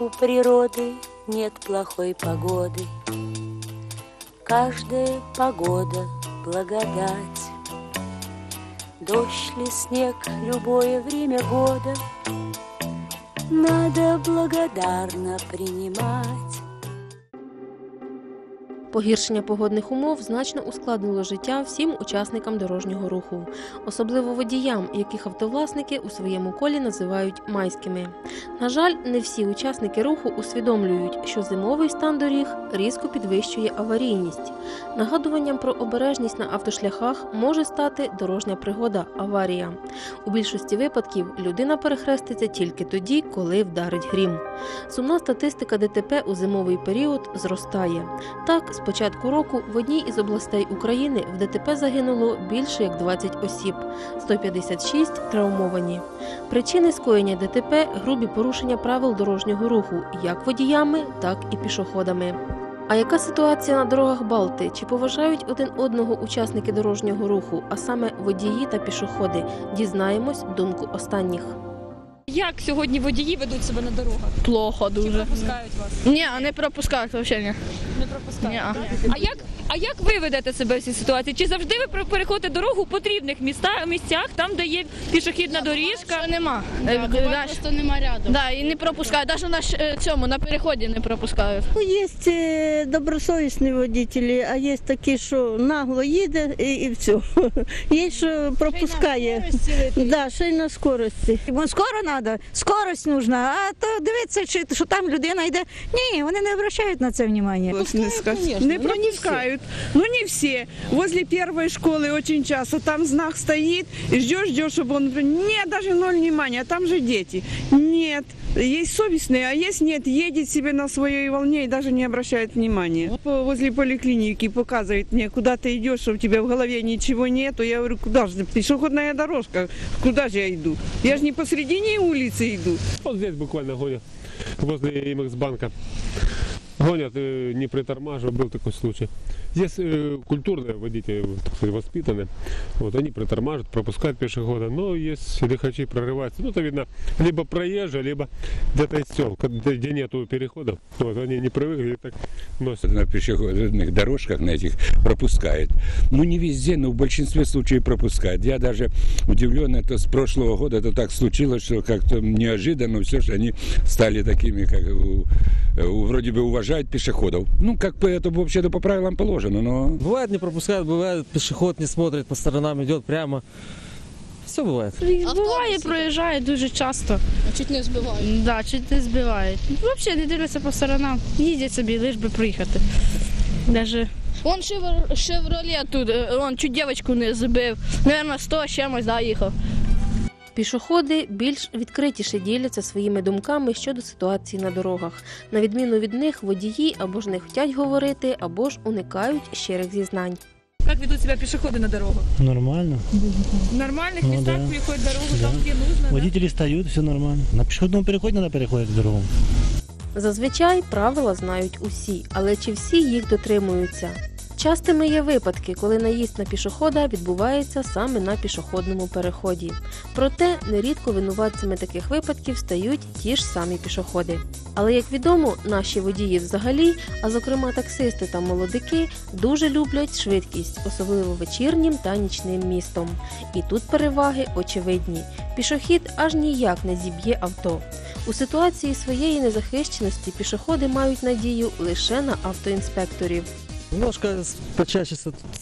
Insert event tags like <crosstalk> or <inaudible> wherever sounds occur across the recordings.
У природы нет плохой погоды. Каждая погода — благодать. Дождь ли снег, любое время года Надо благодарно принимать. Погіршення погодних умов значно ускладнило життя всім учасникам дорожнього руху, особливо водіям, яких автовласники у своєму колі називають майськими. На жаль, не всі учасники руху усвідомлюють, що зимовий стан доріг різко підвищує аварійність. Нагадуванням про обережність на автошляхах може стати дорожня пригода аварія. У більшості випадків людина перехреститься тільки тоді, коли вдарить грім. Сумна статистика ДТП у зимовий період зростає. Так, початку року в одній із областей України в ДТП загинуло більше як 20 осіб, 156 травмовані. Причини скоєння ДТП грубі порушення правил дорожнього руху як водіями, так і пішоходами. А яка ситуація на дорогах Балти? Чи поважають один одного учасники дорожнього руху, а саме водії та пішоходи? Дізнаємось думку останніх. Як сьогодні водії ведуть себе на дорогах? Плохо Чи дуже. пропускають вас? Ні, не пропускають взагалі. Не пропускають. Ні. так? А як, а як ви ведете себе в цій ситуації? Чи завжди ви пер- переходите дорогу у потрібних міста, місцях, там, де є пішохідна доріжка? Що нема. Да, Е, бывает, просто нема рядом. Да, і не пропускають. Навіть на ш- е, цьому, на переході не пропускають. Ну, Є е, добросовісні водителі, а є такі, що нагло їде і, і все. <laughs> Є, що пропускає. Да, ще й на скорості. Бо скоро треба, скорость нужна, а то дивитися, чи, що там людина йде. Ні, вони не обращають на це увагу. не, сказ- не пропускают. Ну не все. Возле первой школы очень часто там знак стоит, и ждешь, ждешь, чтобы он... Нет, даже ноль внимания, там же дети. Нет. Есть совестные, а есть нет, едет себе на своей волне и даже не обращает внимания. По- Возле поликлиники показывает мне, куда ты идешь, что у тебя в голове ничего нету. Я говорю, куда же? Пешеходная дорожка, куда же я иду? Я же не посредине улицы иду. Вот здесь буквально гонят, возле банка. Гонят, э, не притормаживая, был такой случай. Здесь э, культурные водители, воспитаны. Вот, они притормаживают, пропускают пешехода. Но есть лихачи прорываются. Ну, это видно, либо проезжие, либо где-то из сел, где, нету переходов. Вот, они не привыкли так носят. на пешеходных дорожках на этих пропускает. Ну, не везде, но в большинстве случаев пропускает. Я даже удивлен, это с прошлого года это так случилось, что как-то неожиданно все, что они стали такими, как у- вроде бы уважают пешеходов. Ну, как бы это вообще-то по правилам положено, но Бывает не пропускают, бывает пешеход не смотрит по сторонам, идет прямо. Все бывает. Буває, проїжджає дуже часто. Чуть не збивають. Да, чуть не збивають. Взагалі не дивляться по сторонам. Їздять собі, лиш би приїхати. Даже Вон шевр... Шевроле тут, е, он чуть дівчинку не збив. Наверно, 100 з чимось заїхав. Пішоходи більш відкритіше діляться своїми думками щодо ситуації на дорогах. На відміну від них, водії або ж не хочуть говорити, або ж уникають щирих зізнань. Як ведуть себе пішоходи на дорогах? Нормально. В нормальних Ну, містах да. переходять дорогу Да. там, де нужно. да? Водители встают, все нормально. На пешеходном переходе надо переходить другому. Зазвичай правила знають усі, але чи всі їх дотримуються? Частими є випадки, коли наїзд на пішохода відбувається саме на пішохідному переході. Проте нерідко винуватцями таких випадків стають ті ж самі пішоходи. Але як відомо, наші водії взагалі, а зокрема таксисти та молодики, дуже люблять швидкість, особливо вечірнім та нічним містом. І тут переваги очевидні. Пішохід аж ніяк не зіб'є авто. У ситуації своєї незахищеності пішоходи мають надію лише на автоінспекторів. Немножко почаще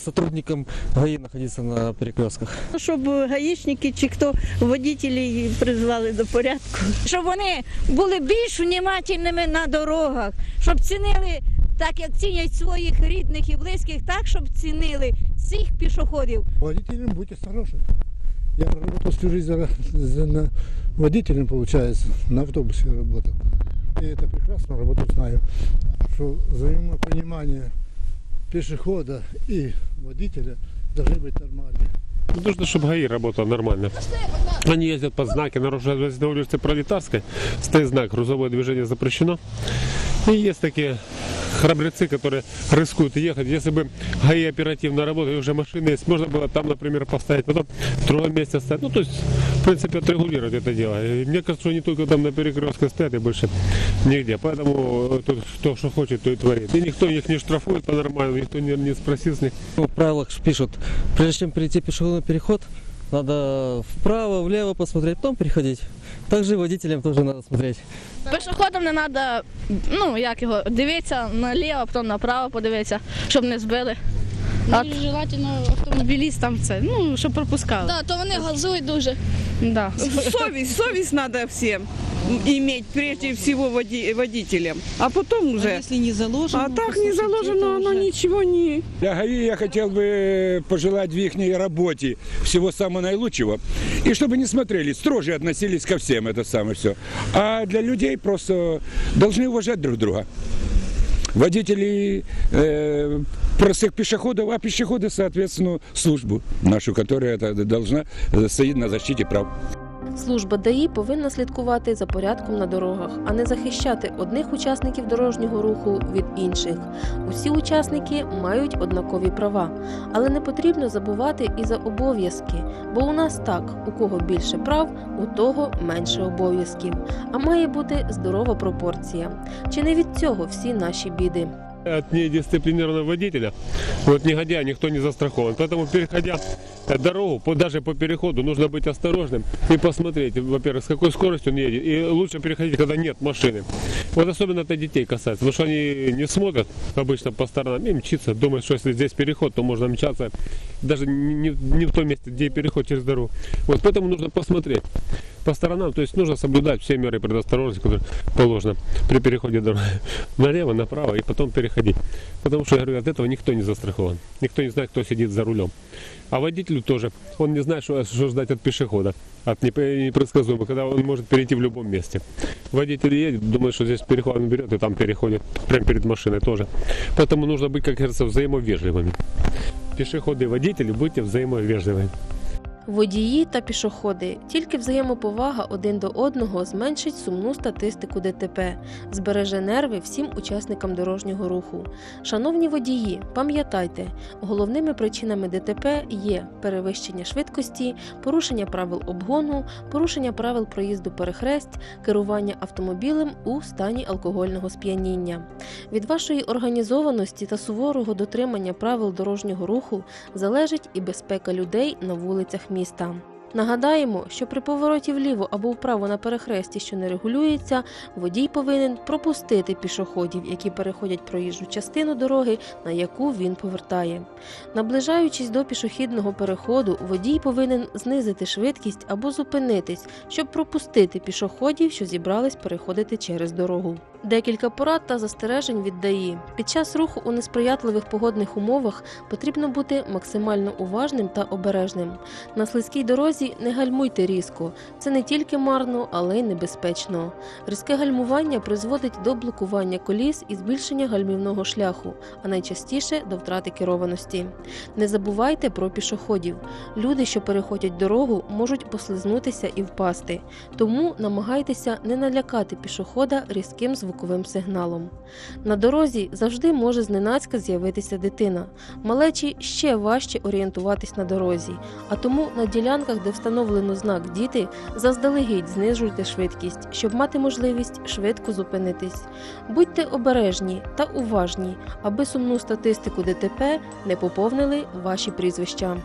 сотрудникам ГАИ находиться на перекрестках. Щоб гаїчники чи хто водителі призвали до порядку. Щоб вони були більш внимательними на дорогах, щоб цінили так, як цінять своїх рідних і близьких, так, щоб цінили всіх пішоходів. Водителям будь осторожны. Я проработал всю жизнь на водителем, получается, на автобусе работал. И это прекрасно работу знаю, что взаимопонимание пешехода и водителя должны быть нормальны. Ну, Нужно, чтобы ГАИ работала нормально. Они ездят под знаки, нарушают на улице Пролетарской, стоит знак «Грузовое движение запрещено». И есть такие храбрецы, которые рискуют ехать. Если бы ГАИ оперативно работали, уже машины есть, можно было там, например, поставить, потом в другом месте ставить. Ну, то есть, в принципе, отрегулировать это дело. И мне кажется, что они только там на перекрестке стоят и больше Нигде. Поэтому э, тут кто что хочет, то и творит. И никто их не штрафует по-нормальному, никто не, не спросил с них. Ну, в правилах ж пишут, прежде чем перейти пешеходный переход, надо вправо, влево посмотреть, потом переходить. Также и водителям тоже надо смотреть. Пешоходам не треба, ну як його, дивитися наліво, потім направо подивитися, щоб не збили. Ну, і желательно автомобілістам це, ну, щоб пропускали. Так, то вони газують дуже. Да. Совесть, совесть надо всем Иметь, прежде всего води- водителям. А потом уже... если не заложено? А так не заложено, оно ничего не... Для ГАИ я хотел бы пожелать в их работе всего самого наилучшего. И чтобы не смотрели, строже относились ко всем, это самое все. А для людей просто должны уважать друг друга. Водители э, простых пешеходов, а пешеходы, соответственно, службу нашу, которая это должна э, стоит на защите прав. Служба ДАІ повинна слідкувати за порядком на дорогах, а не захищати одних учасників дорожнього руху від інших. Усі учасники мають однакові права, але не потрібно забувати і за обов'язки, бо у нас так: у кого більше прав, у того менше обов'язків. А має бути здорова пропорція. Чи не від цього всі наші біди? От недисциплинированного водителя, вот негодяя, никто не застрахован. Поэтому, переходя э, дорогу, даже по переходу, нужно быть осторожным и посмотреть, во-первых, с какой скоростью он едет. И лучше переходить, когда нет машины. Вот особенно это детей касается, потому что они не смотрят обычно по сторонам и мчится, думают, что если здесь переход, то можно мчаться даже не, не в том месте, где переход через дорогу. Вот поэтому нужно посмотреть по сторонам, то есть нужно соблюдать все меры предосторожности, которые положено при переходе. <laughs> Налево, направо и потом переходить. Потому что, я говорю, от этого никто не застрахован. Никто не знает, кто сидит за рулем. А водителю тоже. Он не знает, что, что ждать от пешехода. От непредсказуемого, когда он может перейти в любом месте. Водитель едет, думает, что здесь переход он берет и там переходит. Прямо перед машиной тоже. Поэтому нужно быть, как говорится, взаимовежливыми. Пешеходы и водители, будьте взаимовежливыми. Водії та пішоходи. Тільки взаємоповага один до одного зменшить сумну статистику ДТП, збереже нерви всім учасникам дорожнього руху. Шановні водії, пам'ятайте, головними причинами ДТП є перевищення швидкості, порушення правил обгону, порушення правил проїзду перехресть, керування автомобілем у стані алкогольного сп'яніння. Від вашої організованості та суворого дотримання правил дорожнього руху залежить і безпека людей на вулицях міста. Нагадаємо, що при повороті вліво або вправо на перехресті, що не регулюється, водій повинен пропустити пішоходів, які переходять проїжджу частину дороги, на яку він повертає. Наближаючись до пішохідного переходу, водій повинен знизити швидкість або зупинитись, щоб пропустити пішоходів, що зібрались переходити через дорогу. Декілька порад та застережень від ДАІ. Під час руху у несприятливих погодних умовах потрібно бути максимально уважним та обережним. На слизькій дорозі не гальмуйте різко. Це не тільки марно, але й небезпечно. Різке гальмування призводить до блокування коліс і збільшення гальмівного шляху, а найчастіше до втрати керованості. Не забувайте про пішоходів. Люди, що переходять дорогу, можуть послизнутися і впасти. Тому намагайтеся не налякати пішохода різким звуковим сигналом. На дорозі завжди може зненацька з'явитися дитина. Малечі ще важче орієнтуватись на дорозі, а тому на ділянках, де встановлено знак діти, заздалегідь знижуйте швидкість, щоб мати можливість швидко зупинитись. Будьте обережні та уважні, аби сумну статистику ДТП не поповнили ваші прізвища.